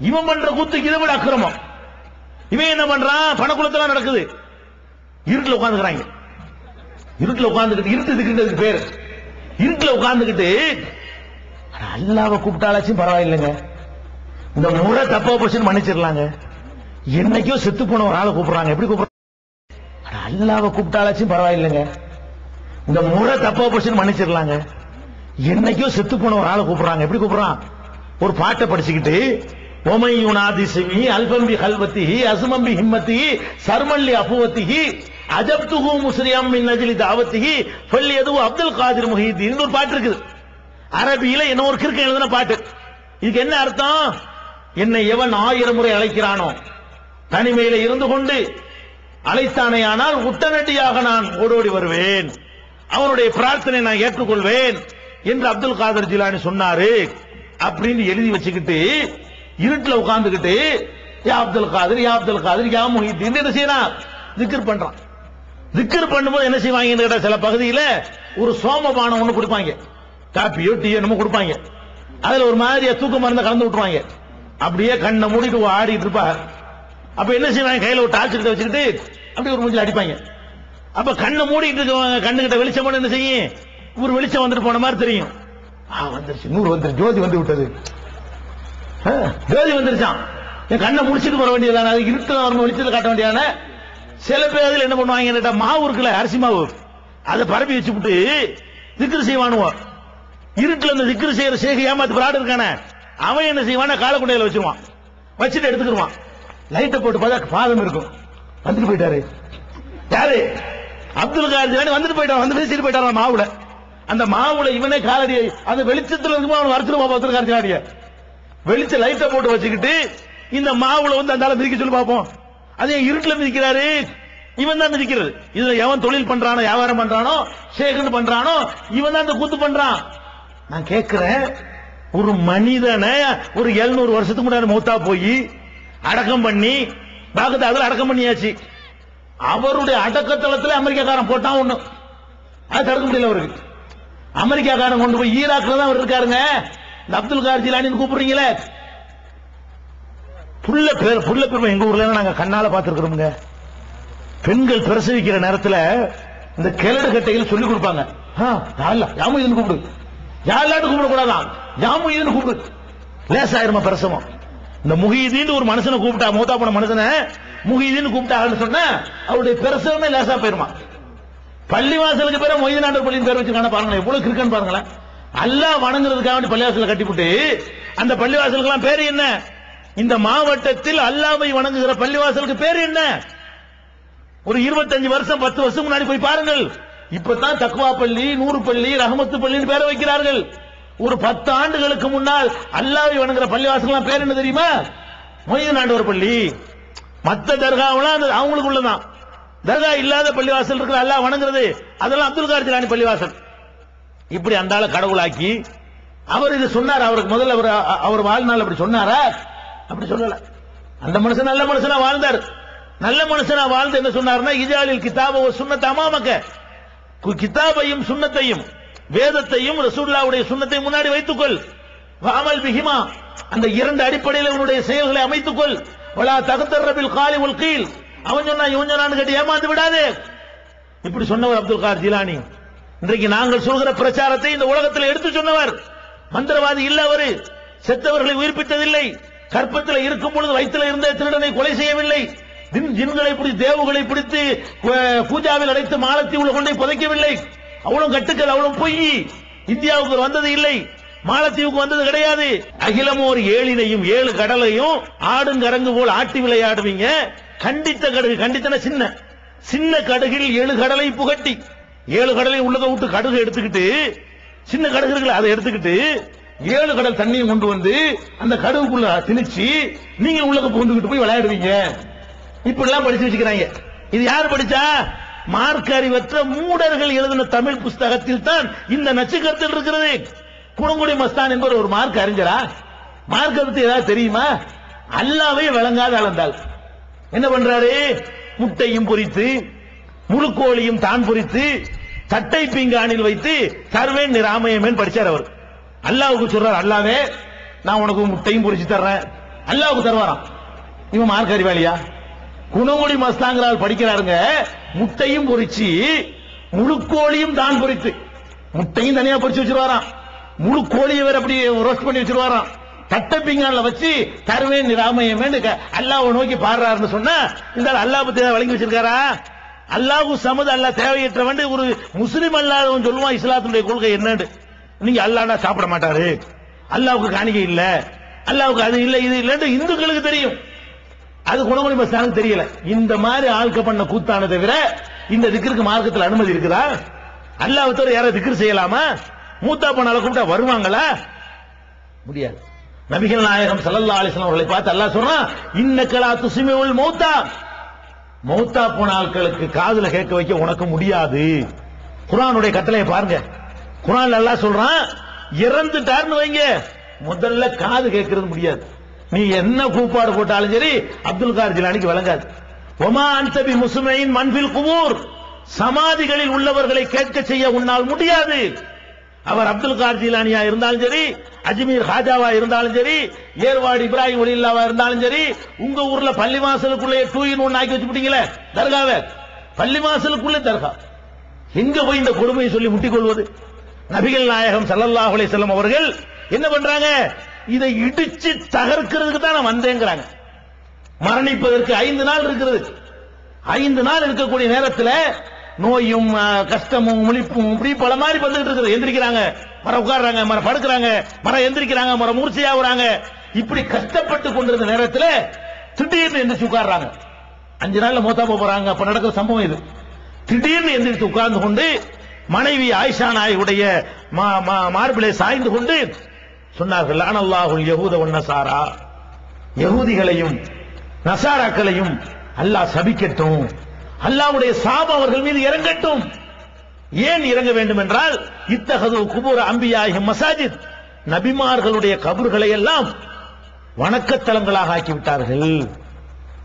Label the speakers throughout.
Speaker 1: இவன் பண்ற கூத்துக்கு இதை விட அக்கிரமம். இவன் என்ன பண்றான் பணக்குளத்துல நடக்குது. இருட்டுல உட்காந்துக்கிறாங்க. இருட்டுல உட்காந்துக்கிட்டு இருட்டு இதுக்குன்றதுக்கு பேர். இருட்டுல உட்காந்துக்கிட்டு அல்லாவை கூப்பிட்டாலாச்சும் பரவாயில்லைங்க. இந்த முறை தப்பா போச்சுன்னு மன்னிச்சிடலாங்க. என்னைக்கோ செத்து போன ஒரு ஆளை கூப்பிடுறாங்க. எப்படி கூப்பிடுறாங்க? அட, அல்லாவை கூப்பிட்டாலாச்சும் பரவாயில்லைங்க. இந்த முறை தப்பா போச்சுன்னு மன்னிச்சிடலாங்க. என்னைக்கோ செத்து போன ஒரு ஆளை கூப்பிடுறாங்க. எப்படி கூப்பிடுறான்? ஒரு பாட்டை படிச்சுக்கிட்டு ஒமையுனாதிசிமி அல்பம்பி கல்வத்திஹி அசுமம்பி ஹிம்மத்திஹி சர்மல்லி அபுவத்திஹி அஜப்துஹு முஸ்ரியம் மின் நஜிலி தாவத்திஹி எதுவும் அப்துல் காதிர் முஹீதீன் ஒரு பாட்டு இருக்குது. அரபியில என்ன ஒரு கிறுக்க எழுதின பாட்டு. இதுக்கு என்ன அர்த்தம்? என்னை எவன் ஆயிரம் முறை அழைக்கிறானோ தனிமையில இருந்து கொண்டு அழைத்தானேயானால் உத்தனடியாக நான் ஓடோடி வருவேன். அவனுடைய பிரார்த்தனை நான் ஏற்றுக்கொள்வேன் என்று அப்துல் காதர் ஜிலானி சொன்னாரு. அப்படின்னு எழுதி வச்சுக்கிட்டு இருட்டில் உட்கார்ந்துக்கிட்டு யா அப்துல் காதர் யா அப்துல் யா முஹிதீன் என்ன செய்யறான்? திக்கர் பண்றான். திக்கர் பண்ணும்போது என்ன செய்வாங்கன்னு கேட்டா சில பகுதியில் ஒரு சோமபானம் ஒன்று கொடுப்பாங்க. காப்பியோ டீ என்னமோ கொடுப்பாங்க. அதுல ஒரு மாதிரியா தூக்க மருந்த கலந்து விட்டுருவாங்க. அப்படியே கண்ணை மூடிட்டு ஆடிட்டு இருப்பா அப்ப என்ன செய்வாங்க? கையில ஒரு டார்ச் கிட்ட வச்சுக்கிட்டு அப்படியே ஒரு மூஞ்சில அடிப்பாங்க. அப்ப கண்ணை மூடிட்டு இருக்கவங்க கண்ணு கிட்ட வெளிச்சம் போன என்ன செய்யும்? ஒரு வெளிச்சம் வந்துட்டு போன மாதிரி தெரியும். ஆ வந்துருச்சு. நூறு வந்துருச்சு ஜோதி வந்து விட்டது. ஆ, வந்துருச்சான். என் கண்ணை முடிச்சிட்டு போற வேண்டியதான அது இருட்டு வரணும் வெளிச்சத்தில் காட்ட வேண்டியதான? சில பேர் அதில் என்ன பண்ணுவாங்க கேட்டா மாவு இருக்குல்ல அரிசி மாவு. அதை பரப்பி வச்சுவிட்டு திக்ரு செய்வானுவோம் இருட்டுல அந்த திக்ரு செய்யற சேக ஏமாத்து பிராடு இருக்கானே அவன் என்ன செய்வானா காலக்குண்டையில வச்சிருவான். வச்சுட்டு எடுத்துக்கிடுவான் லைட்டை போட்டு பார்த்தா பாதம் இருக்கும். வந்துட்டு போயிட்டாரு. யாரு? அப்துல் கார் வந்துட்டு போயிட்டான். வந்து பேசிட்டு போயிட்டான் மாவுல. அந்த மாவுல இவனே காலடியை அந்த வெளிச்சத்துல இருக்கும் அவன் வரைச்சிருவான் அப்துல் கார் வெளிச்ச லைட்டை போட்டு வச்சுக்கிட்டு இந்த மாவுல வந்து அந்த மிதிக்க சொல்லி பார்ப்போம். அது ஏன் இருட்டுல மிதிக்கிறாரு. இவன் தான் மிதிக்கிறது. இதுல எவன் தொழில் பண்றானோ வியாபாரம் பண்றானோ சேகன் பண்றானோ இவன் தான் இந்த கூத்து பண்றான். நான் கேட்கிறேன் ஒரு மனிதனை ஒரு 700 வருஷத்துக்கு முன்னாடி மூத்தா போய் அடக்கம் பண்ணி பாகதாதுல அடக்கம் பண்ணியாச்சு. அவருடைய அடக்கத்தளத்துல அமெரிக்காக்காரன் போட்டான் ஒண்ணு. அது தடுக்க முடியல அவருக்கு. அமெரிக்காக்காரன் கொண்டு போய் ஈராக்ல தான் அவர் இருக்காருங்க. இந்த அப்துல் கார் ஜிலானின்னு கூப்பிடுறீங்களே. புள்ள பேர் புள்ள பெருமை எங்க ஊர்ல நாங்க கண்ணால பாத்துருக்கிறோம்ங்க பெண்கள் பிரசவிக்கிற நேரத்துல இந்த கிழடு கட்டைகள் சொல்லி கொடுப்பாங்க. ஆ, யாழ்லா, கூப்பிடு. யாருலாட்டு கூப்பிட கூடாதான் யாமுதீன் கூப்பிடு. லேசாயிருமா பிரசவம்? இந்த முஹீதீன் ஒரு மனுஷனை கூப்பிட்டா மூத்தா போன மனுஷனை முஹீதீன் கூப்பிட்டாங்கன்னு சொன்னா அவருடைய பிரசவமே லேசா போயிருமா? பள்ளிவாசலுக்கு பேர மொய்தநாட்டர் பள்ளியின் பேர் வச்சிருக்கான பாருங்களேன். எவ்வளவு கிறுக்கன் பாருங்களேன். அல்லாஹ் வணங்குறதுக்காக வேண்டி பள்ளிவாசல கட்டிவிட்டு அந்த பள்ளிவாசலுக்கெல்லாம் பேரு என்ன? இந்த மாவட்டத்தில் அல்லாவை வணங்குகிற பள்ளிவாசலுக்கு பேரு என்ன? ஒரு 25 வருஷம் பத்து வருஷம் முன்னாடி போய் பாருங்கள். இப்பதான் தக்குவா பள்ளி நூறு பள்ளி ரஹமத்து பள்ளின்னு பேரை வைக்கிறார்கள். ஒரு பத்து ஆண்டுகளுக்கு முன்னால் அல்லாவை வணங்குற பள்ளிவாசல்லாம் பேர் என்ன தெரியுமா? மொய்தநாட்டவர் பள்ளி. மத்த தர்காவெல்லாம் அந்த அவங்களுக்கு உள்ளதான் தர்கா இல்லாத பள்ளிவாசல் இருக்கிற அல்லாஹ் வணங்குறது அதெல்லாம் அப்துல் கார் ஜிலானி பள்ளிவாசல். இப்படி அந்த ஆளை கடவுளாக்கி அவர் இது சொன்னார் அவருக்கு முதல்ல அவர் அவர் வாழ்நாள் அப்படி சொன்னாரா? அப்படி சொல்லல. அந்த மனுஷன் நல்ல மனுஷனா வாழ்ந்தார். நல்ல மனுஷனா வாழ்ந்து என்ன சொன்னார்னா இஜாலில் கிதாப சுண்ணத்தை அமாமக்க கு- கிதாபையும் சுண்ணத்தையும் வேதத்தையும் ரசூல்லாவுடைய சுண்ணத்தை முன்னாடி வைத்துக்கொள். வாமல் பிஹிமா. அந்த இரண்டு அடிப்படையில் உன்னுடைய செயல்களை அமைத்துக்கொள். வலா தகத்தர் ரபில் காலி உல் கீழ் அவன் சொன்னா இவன் சொன்னான்னு கேட்டு ஏமாந்து விடாதே. இப்படி சொன்னவர் அப்துல் கார் ஜிலானி. இன்றைக்கு நாங்கள் சொல்கிற பிரச்சாரத்தை இந்த உலகத்தில் எடுத்து சொன்னவர் மந்திரவாதி இல்ல அவரு. செத்தவர்களை உயிர்ப்பித்ததில்லை. கற்பத்தில் இருக்கும் பொழுது வயிற்றில் இருந்த திருடனை கொலை செய்யவில்லை. ஜின்களை பிடித்து தேவுகளை பிடித்து பூஜாவில் அடைத்து மாலத்தீவுல கொண்டே புதைக்கவில்லை. அவ்வளவு கட்டுக்கள் அவ்வளவு பொய். இந்தியாவுக்கு வந்தது இல்லை. மாலத்தீவுக்கு வந்தது கிடையாது. அகிலம் ஒரு ஏழினையும் ஏழு கடலையும் ஆடுங்கரங்கு போல் ஆட்டி விளையாடுவீங்க. கண்டித்த கடுகு கண்டித்தன சின்ன. சின்ன கடுகில் ஏழு கடலை புகட்டி. ஏழு கடலையும் உள்ளத விட்டு கடுகு எடுத்துக்கிட்டு சின்ன கடுகு இருக்குல்ல அதை எடுத்துக்கிட்டு ஏழு கடல் தண்ணியும் கொண்டு வந்து அந்த கடுகுக்குள்ள திணிச்சு நீங்க உள்ளத புகுந்துக்கிட்டு போய் விளையாடுவீங்க. இப்படி எல்லாம் படிச்சு வச்சுக்கிறாங்க. இது யார் படிச்சா? மார்க் அறிவற்ற மூடர்கள் எழுதின தமிழ் புஸ்தகத்தில் தான் இந்த நச்சுக்கருத்தில் இருக்கிறது. குணங்குடி மஸ்தான் என்பவர் ஒரு மார்க் அறிஞரா? மார்க் பத்தி ஏதாவது தெரியுமா? அல்லாவே விளங்காத அளந்தாள் என்ன பண்றாரு? முட்டையும் பொரித்து முழுக்கோழியும் தான் பொரித்து சட்டை பீங்கானில் வைத்து தருவேன் நிராமயமேன் படிச்சார் அவர். அல்லாவுக்கு சொல்றார் அல்லாவே நான் உனக்கு முட்டையும் பொறிச்சு தர்றேன். அல்லாவுக்கு தருவாராம். இவன் மார்க் அறிவாளியா? குணமொழி மஸ்தாங்கிறால் படிக்கிறாருங்க. முட்டையும் பொறிச்சு முழு கோழியும் தான் பொறித்து முட்டையும் தனியா பொறிச்சு வச்சிருவாராம். முழு கோழியை வேற அப்படி ரோஸ்ட் பண்ணி வச்சிருவாராம். தட்டப்பிங்கான்ல வச்சு தருவேன் நிராமயம் அல்லாஹ் நோக்கி பாடுறாருன்னு சொன்னா இந்த அல்லாஹ் பத்தி வழங்கி வச்சிருக்காரா? அல்லாஹு சமது அல்லாஹ் தேவையற்றவன் ஒரு முஸ்லீம் அல்லாதவன் சொல்லுவான் இஸ்லாத்துடைய கொள்கை என்னன்னு நீங்க அல்லாஹ்னா சாப்பிட மாட்டாரு. அல்லாவுக்கு காணிக்கை இல்ல. அல்லாவுக்கு அது இல்ல இது இல்லன்னு இந்துக்களுக்கு தெரியும். அது குணமொழி மஸ்தானுக்கு தெரியல. இந்த மாதிரி ஆழ்க்க பண்ண கூத்தான தவிர இந்த திக்கிற்கு மார்க்கத்தில் அனுமதி இருக்குதா? அல்லாஹ் தவிர யாராவது செய்யலாமா? மூத்தா பண்ணால கூப்பிட்டா வருவாங்களா? முடியாது. நபிகள் நாயகம் ஸல்லல்லாஹு அலிஸ்லாம் அவர்களை பார்த்து அல்லாஹ் கலா இன்னக்கலா உள் மூத்தா. மௌத்தா போன ஆட்களுக்கு காதுல கேட்க வைக்க உனக்கு முடியாது. குரானுடைய கட்டளையை பாருங்க. குரான் நல்லா சொல்றான். இறந்துட்டாருன்னு வைங்க. முதல்ல காது கேட்கறது முடியாது. நீ என்ன கூப்பாடு போட்டாலும் சரி அப்துல் கார் ஜிலானிக்கு விளங்காது. ஒமா அன்சபி முசுமையின் மண்பில் குபூர். சமாதிகளில் உள்ளவர்களை கேட்க செய்ய உன்னால் முடியாது. அவர் அப்துல் கார் இருந்தாலும் சரி அஜ்மீர் ஹாஜாவா இருந்தாலும் சரி ஏர்வாடி இப்ராஹிம் ஒலில்லாவா இருந்தாலும் சரி உங்க ஊர்ல பள்ளிவாசலுக்குள்ளே டூ இன் ஒன் ஆக்கி வச்சுட்டீங்களே தர்காவை. பள்ளிவாசலுக்குள்ளே தர்கா. எங்க போய் இந்த கொடுமையை சொல்லி முட்டிக் கொள்வது? நபிகள் நாயகம் சல்லல்லாஹ் அலைஹி அவர்கள் என்ன பண்றாங்க? இதை இடிச்சு தகர்க்கிறதுக்கு தான் நான் வந்தேங்கிறாங்க. மரணிப்பதற்கு ஐந்து நாள் இருக்கிறது. ஐந்து நாள் இருக்கக்கூடிய நேரத்தில் நோயும் கஷ்டமும் முழிப்பும் இப்படி பல மாதிரி வந்துகிட்டு இருக்குது. எந்திரிக்கிறாங்க மரம் உட்கார்றாங்க மரம் படுக்கிறாங்க மரம் எந்திரிக்கிறாங்க மரம் மூர்ச்சையாகுறாங்க இப்படி கஷ்டப்பட்டு கொண்டிருந்த நேரத்தில் திடீர்னு எந்திரிச்சு உட்காடுறாங்க அஞ்சு நாள்ல மோத்தா போறாங்க. அப்ப நடக்கிற சம்பவம் இது. திடீர்னு எந்திரிச்சு உட்கார்ந்து கொண்டு மனைவி ஆயிஷா நாயுடைய மா- மா- மார்பிலே சாய்ந்து கொண்டு சொன்னார்கள் அனல்லாஹுல் யஹூத நசாரா. யகூதிகளையும் நசாராக்களையும் அல்லாஹ் சபிக்கட்டும். அல்லாவுடைய சாபம் அவர்கள் மீது இறங்கட்டும். ஏன் இறங்க வேண்டும் என்றால் இத்தகது குபூர் அம்பியாகி மசாஜித் நபிமார்களுடைய கபர்களை எல்லாம் வணக்கத்தலங்களாக ஆக்கி விட்டார்கள்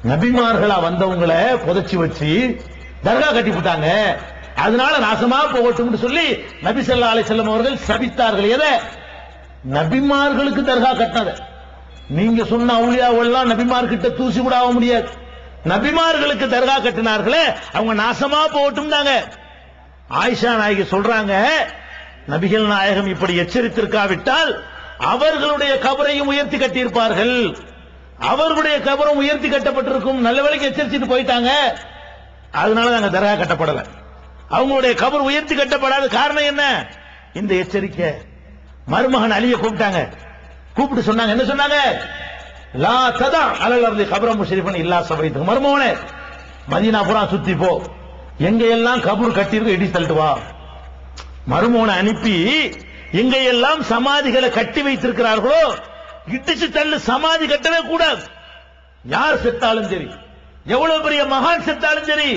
Speaker 1: நபிமார்களா வந்தவங்களை புதைச்சி வச்சு தர்கா கட்டி விட்டாங்க. அதனால நாசமா போகட்டும்னு சொல்லி நபி சல்லா அலி செல்லம் அவர்கள் சபித்தார்கள். எதை? நபிமார்களுக்கு தர்கா கட்டினது. நீங்க சொன்ன அவுளியாவெல்லாம் நபிமார்கிட்ட தூசி கூட ஆக முடியாது. நபிமார்களுக்கு தர்கா கட்டினார்களே அவங்க நாசமா போகட்டும் தாங்க ஆயிஷா நாயகி சொல்றாங்க நபிகள் நாயகம் இப்படி எச்சரித்திருக்காவிட்டால் அவர்களுடைய கபரையும் உயர்த்தி கட்டியிருப்பார்கள். அவர்களுடைய கபரும் உயர்த்தி கட்டப்பட்டிருக்கும். நல்ல வேலைக்கு எச்சரிச்சுட்டு போயிட்டாங்க. அதனால நாங்க தர்கா கட்டப்படல. அவங்களுடைய கபர் உயர்த்தி கட்டப்படாத காரணம் என்ன? இந்த எச்சரிக்கை. மருமகன் அழிய கூப்பிட்டாங்க. கூப்பிட்டு சொன்னாங்க. என்ன சொன்னாங்க? லா ததா அலல் கபர கபரம் முஷரிஃபன் இல்லா சபைத்து மருமகனே மதீனா புறா சுத்தி போ. எங்க எல்லாம் கபூர் கட்டியிருக்கு இடி தள்ளிட்டு வா. மருமகனை அனுப்பி எங்க எல்லாம் சமாதிகளை கட்டி வைத்திருக்கிறார்களோ இடிச்சு தள்ளு சமாதி கட்டவே கூடாது. யார் செத்தாலும் சரி எவ்வளவு பெரிய மகான் செத்தாலும் சரி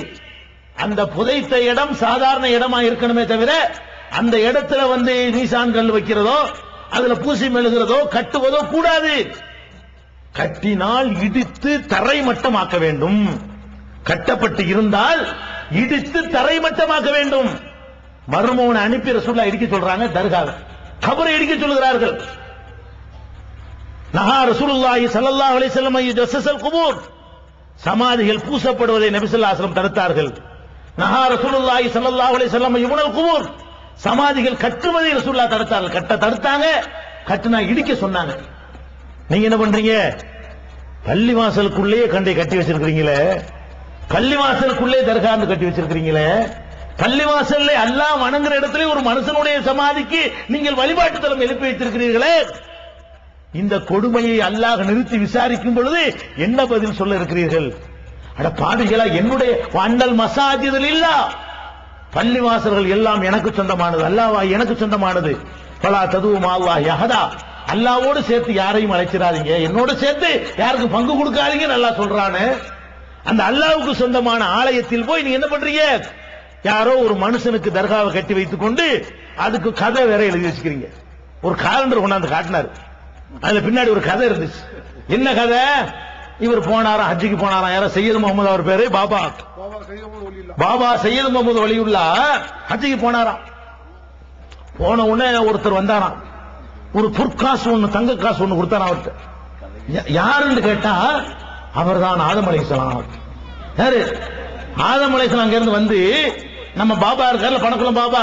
Speaker 1: அந்த புதைத்த இடம் சாதாரண இடமா இருக்கணுமே தவிர அந்த இடத்துல வந்து நீசான் கல் வைக்கிறதோ அதுல பூசி மெழுகிறதோ கட்டுவதோ கூடாது. கட்டினால் இடித்து தரைமட்டமாக்க வேண்டும். கட்டப்பட்டு இருந்தால் இடித்து தரைமட்டமாக்க வேண்டும். மர்மோனை அனுப்பி ரசூல்லா இடிக்க சொல்றாங்க தர்காவை. கபரை இடிக்க சொல்கிறார்கள் நகா ரசூலுல்லாஹி சல்லல்லாஹு அலைஹி வஸல்லம் யஜஸ்ஸல் குபூர். சமாதிகள் பூசப்படுவதை நபி ஸல்லல்லாஹு அலைஹி வஸல்லம் தடுத்தார்கள். நஹா ரசூலுல்லாஹி ஸல்லல்லாஹு அலைஹி வஸல்லம் யுபனல் குபூர். சமாதிகள் கட்டுவதை ரசூலுல்லாஹ் தடுத்தார்கள். கட்ட தடுத்தாங்க கட்டினா இடிக்க சொன்னாங்க. நீங்க என்ன பண்றீங்க? பள்ளிவாசலுக்குள்ளேயே கண்டை கட்டி வச்சிருக்கீங்களே பள்ளிவாசலுக்குள்ளே தர்காந்து கட்டி வச்சிருக்கீங்களே பள்ளிவாசல்ல அல்லாஹ் வணங்குற இடத்துல ஒரு மனுஷனுடைய சமாதிக்கு நீங்கள் வழிபாட்டு தலம் எழுப்பி வைத்திருக்கிறீர்களே? இந்த கொடுமையை அல்லாஹ் நிறுத்தி விசாரிக்கும் பொழுது என்ன பதில் சொல்ல இருக்கிறீர்கள்? அட பாடுகளா என்னுடைய அண்ணல் மசாஜிதில் இல்ல. பள்ளிவாசல்கள் எல்லாம் எனக்கு சொந்தமானது அல்லாவா எனக்கு சொந்தமானது. பலா ததுவும் அல்லாஹ் யஹதா. அல்லாவோடு சேர்த்து யாரையும் அழைச்சிடாதீங்க. என்னோட சேர்த்து யாருக்கும் பங்கு கொடுக்காதீங்க நல்லா சொல்றானு. அந்த அல்லாவுக்கு சொந்தமான ஆலயத்தில் போய் நீங்க என்ன பண்றீங்க? யாரோ ஒரு மனுஷனுக்கு தர்காவை கட்டி வைத்துக் கொண்டு அதுக்கு கதை வேற எழுதி வச்சுக்கிறீங்க. ஒரு காலண்டர் கொண்டாந்து காட்டினாரு. அதுல பின்னாடி ஒரு கதை இருந்துச்சு. என்ன கதை? இவர் போனாரா ஹஜ்ஜிக்கு போனாரா? யாரோ சையது முகமது அவர் பேரு? பாபா.
Speaker 2: பாபா
Speaker 1: பாபா சையது முகமது வலியுல்லா ஹஜ்ஜிக்கு போனாராம் போன உடனே ஒருத்தர் வந்தாராம். ஒரு பொற்காசு ஒண்ணு தங்க காசு ஒண்ணு கொடுத்தான் அவர்கிட்ட. யாருன்னு கேட்டா அவர்தான் ஆதம் அலைசலாம் யாரு? ஆதம் அலைசலாம் அங்கிருந்து வந்து நம்ம பாபா இருக்கார்ல பணக்குளம் பாபா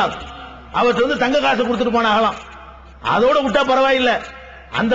Speaker 1: அவர்கிட்ட வந்து தங்க காசு கொடுத்துட்டு போனாகலாம் அதோட விட்டா பரவாயில்லை. அந்த